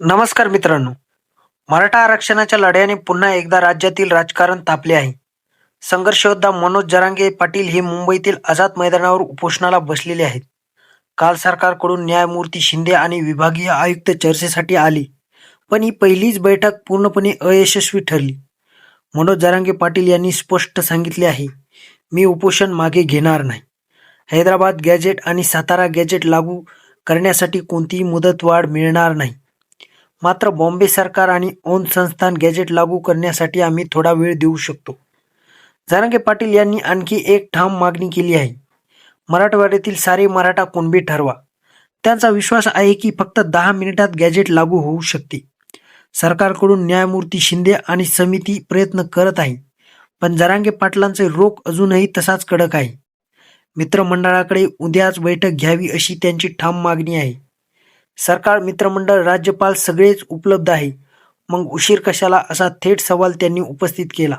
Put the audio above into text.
नमस्कार मित्रांनो. मराठा आरक्षणाच्या लढ्याने पुन्हा एकदा राज्यातील राजकारण तापले आहे. संघर्षयोद्धा मनोज जरांगे पाटील हे मुंबईतील आझाद मैदानावर उपोषणाला बसलेले आहेत. काल सरकारकडून न्यायमूर्ती शिंदे आणि विभागीय आयुक्त चर्चेसाठी आले. पण ही पहिलीच बैठक पूर्णपणे अयशस्वी ठरली. मनोज जरांगे पाटील यांनी स्पष्ट सांगितले आहे मी उपोषण मागे घेणार नाही. हैदराबाद गॅजेट आणि सातारा गॅजेट लागू करण्यासाठी कोणतीही मुदतवाढ मिळणार नाही. मात्र बॉम्बे सरकार आणि ओन संस्थान गॅजेट लागू करण्यासाठी आम्ही थोडा वेळ देऊ शकतो. जरांगे पाटील यांनी आणखी एक ठाम मागणी केली आहे. मराठवाड्यातील सारे मराठा कुणबी ठरवा. त्यांचा विश्वास आहे की फक्त दहा मिनिटात गॅजेट लागू होऊ शकते. सरकारकडून न्यायमूर्ती शिंदे आणि समिती प्रयत्न करत आहे. पण जरांगे पाटलांचे रोख अजूनही तसाच कडक आहे. मित्रमंडळाकडे उद्याच बैठक घ्यावी अशी त्यांची ठाम मागणी आहे. सरकार मित्रमंडळ राज्यपाल सगळेच उपलब्ध आहे. मग उशीर कशाला? असा थेट सवाल त्यांनी उपस्थित केला.